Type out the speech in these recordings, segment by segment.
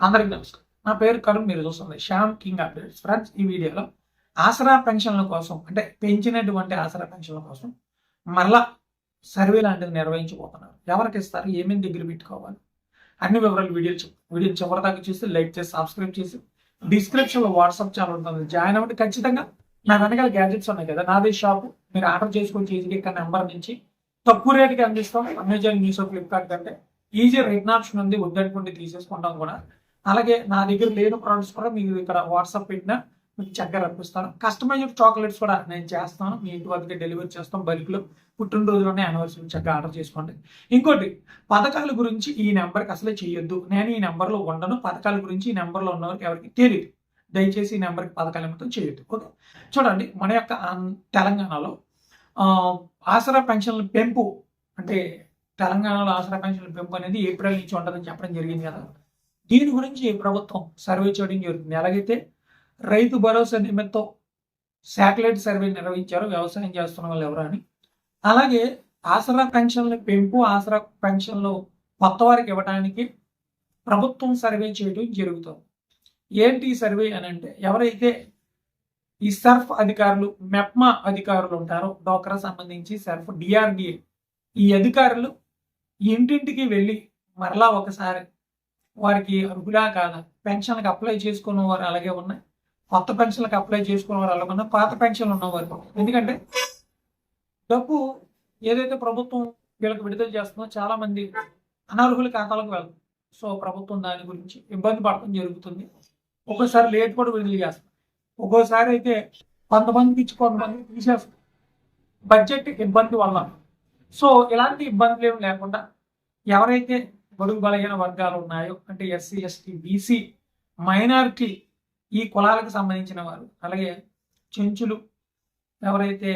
అందరికీ నమస్కారం. నా పేరు కరుణ్ మీరు చూస్తుంది శ్యామ్ కింగ్ అప్డేట్స్. ఫ్రెండ్స్ ఈ వీడియోలో ఆసరా పెన్షన్ల కోసం అంటే పెంచినటువంటి ఆసరా పెన్షన్ల కోసం మళ్ళా సర్వే లాంటిది నిర్వహించబోతున్నారు. ఎవరికి ఇస్తారు? ఏమేమి దగ్గర పెట్టుకోవాలి? అన్ని వివరాలు వీడియో వీడియో చివరిదాకా చూసి లైక్ చేసి సబ్స్క్రైబ్ చేసి డిస్క్రిప్షన్లో వాట్సాప్ ఛానల్ ఉంటుంది. జాయిన్ అవ్వండి. ఖచ్చితంగా నా వెనకాల గ్యాజెట్స్ ఉన్నాయి కదా. నాదే షాపు. మీరు ఆర్డర్ చేసుకొని చేసి ఇక్కడ నెంబర్ నుంచి తక్కువ రేటుకి అందిస్తాం. అమెజాన్ మీషో ఫ్లిప్కార్ట్ కంటే ఈజీ రిటర్న్ ఆప్షన్ ఉంది. వద్దనుకుంటే తీసేసుకుంటాం కూడా. అలాగే నా దగ్గర లేని ప్రోడక్ట్స్ కూడా మీరు ఇక్కడ వాట్సాప్ పెట్టినా మీకు చక్కగా రప్పిస్తాను. కస్టమైజ్డ్ చాక్లెట్స్ కూడా నేను చేస్తాను. మీ ఇంటి వద్దకే డెలివరీ చేస్తాం బల్క్లో. పుట్టినరోజులోనే యానివర్సరీ చక్కగా ఆర్డర్ చేసుకోండి. ఇంకోటి పథకాల గురించి ఈ నెంబర్కి అసలే చేయొద్దు నేను ఈ నెంబర్లో ఉండను. పథకాల గురించి ఈ నెంబర్లో ఉన్నవారికి ఎవరికి తెలియదు దయచేసి ఈ నెంబర్కి పథకాలు ఏమిటో చేయొద్దు ఓకే? చూడండి మన యొక్క తెలంగాణలో ఆసరా పెన్షన్ల పెంపు అంటే తెలంగాణలో ఆసరా పెన్షన్ల పెంపు అనేది ఏప్రిల్ నుంచి ఉంటుందని చెప్పడం జరిగింది కదా. దీని గురించి ప్రభుత్వం సర్వే చేయడం జరుగుతుంది. ఎలాగైతే రైతు భరోసా నిమిత్తం శాటిలైట్ సర్వే నిర్వహించారు. వ్యవసాయం చేస్తున్న వాళ్ళు ఎవరు అని. అలాగే ఆసరా పెన్షన్ల పెంపు ఆసరా పెన్షన్లు కొత్త వారికి ఇవ్వడానికి ప్రభుత్వం సర్వే చేయడం జరుగుతుంది. ఏంటి సర్వే అని అంటే ఎవరైతే ఈ సర్ఫ్ అధికారులు మెప్మా అధికారులు ఉంటారో డోక్రా సంబంధించి సర్ఫ్ డిఆర్డిఏ ఈ అధికారులు ఇంటింటికి వెళ్ళి మరలా ఒకసారి వారికి అర్హులా కాదా? పెన్షన్కి అప్లై చేసుకున్న వారు అలాగే ఉన్నాయి. కొత్త పెన్షన్లకు అప్లై చేసుకున్న వారు అలాగే ఉన్నాయి. పాత పెన్షన్లు ఉన్నవారు ఎందుకంటే డబ్బు ఏదైతే ప్రభుత్వం వీళ్ళకి విడుదల చేస్తుందో చాలా మంది అనర్హుల ఖాతాలకు వెళ్తుంది సో ప్రభుత్వం దాని గురించి ఇబ్బంది పడటం జరుగుతుంది. ఒక్కోసారి లేట్ కూడా విడుదల చేస్తారు. ఒక్కోసారి అయితే కొంతమందికి ఇచ్చి కొంతమంది తీసేస్తుంది బడ్జెట్ ఇబ్బంది వల్ల. సో ఇలాంటి ఇబ్బందులు ఏమి లేకుండా ఎవరైతే బడుగు బలహీన వర్గాలు ఉన్నాయో అంటే ఎస్సీ ఎస్టీ బీసీ మైనారిటీ ఈ కులాలకు సంబంధించిన వారు. అలాగే చెంచులు ఎవరైతే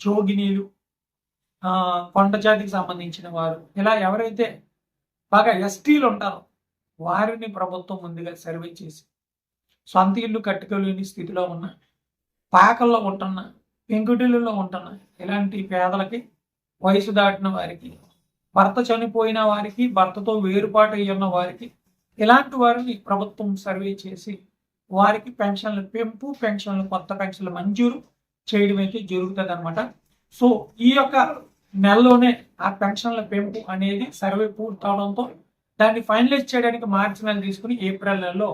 జోగినీలు కొండ జాతికి సంబంధించిన వారు ఇలా ఎవరైతే బాగా ఎస్టీలు ఉంటారో వారిని ప్రభుత్వం ముందుగా సర్వే చేసి సొంత ఇల్లు కట్టుకోలేని స్థితిలో ఉన్న పాకల్లో ఉంటున్న పెంకుటిల్లులో ఉంటున్న ఇలాంటి పేదలకి వయసు దాటిన వారికి భర్త చనిపోయిన వారికి భర్తతో వేరుపాటు అయి ఉన్న వారికి ఇలాంటి వారిని ప్రభుత్వం సర్వే చేసి వారికి పెన్షన్ల పెంపు పెన్షన్లు కొత్త పెన్షన్లు మంజూరు చేయడం అయితే జరుగుతుంది అనమాట సో ఈ యొక్క నెలలోనే ఆ పెన్షన్ల పెంపు అనేది సర్వే పూర్తవడంతో దాన్ని ఫైనలైజ్ చేయడానికి మార్చి నెల తీసుకుని ఏప్రిల్ నెలలో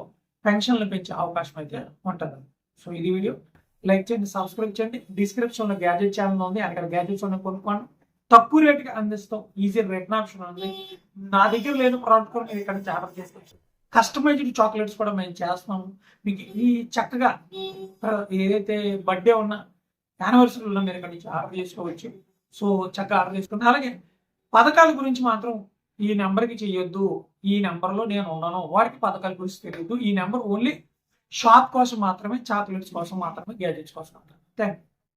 పెన్షన్లు పెంచే అవకాశం అయితే ఉంటుంది. సో ఇది వీడియో. లైక్ చేయండి సబ్స్క్రైబ్ చేయండి. డిస్క్రిప్షన్లో గ్యాజెట్ ఛానల్ ఉంది. అక్కడ గ్యాజెట్స్ ఉన్న కొనుక్కోండి. తక్కువ రేటుకి అందిస్తాం. ఈజీ రిటర్న్ ఆప్షన్ ఉంది నా దగ్గర లేని ప్రోడక్ట్ కూడా మీరు ఇక్కడ నుంచి ఆర్డర్ చేసుకోవచ్చు. కస్టమైజ్డ్ చాక్లెట్స్ కూడా మేము చేస్తున్నాము. మీకు ఈ చక్కగా ఏదైతే బర్త్డే ఉన్న యానివర్సరీలో మీరు ఇక్కడ నుంచి ఆర్డర్ చేసుకోవచ్చు. సో చక్కగా ఆర్డర్ చేసుకుంటే అలాగే పథకాల గురించి మాత్రం ఈ నెంబర్కి చేయొద్దు. ఈ నెంబర్లో నేను ఉన్నాను. వారికి పథకాల గురించి తెలియదు. ఈ నెంబర్ ఓన్లీ షాప్ కోసం మాత్రమే చాక్లెట్స్ కోసం మాత్రమే గ్యాజెట్స్ కోసం థ్యాంక్ యూ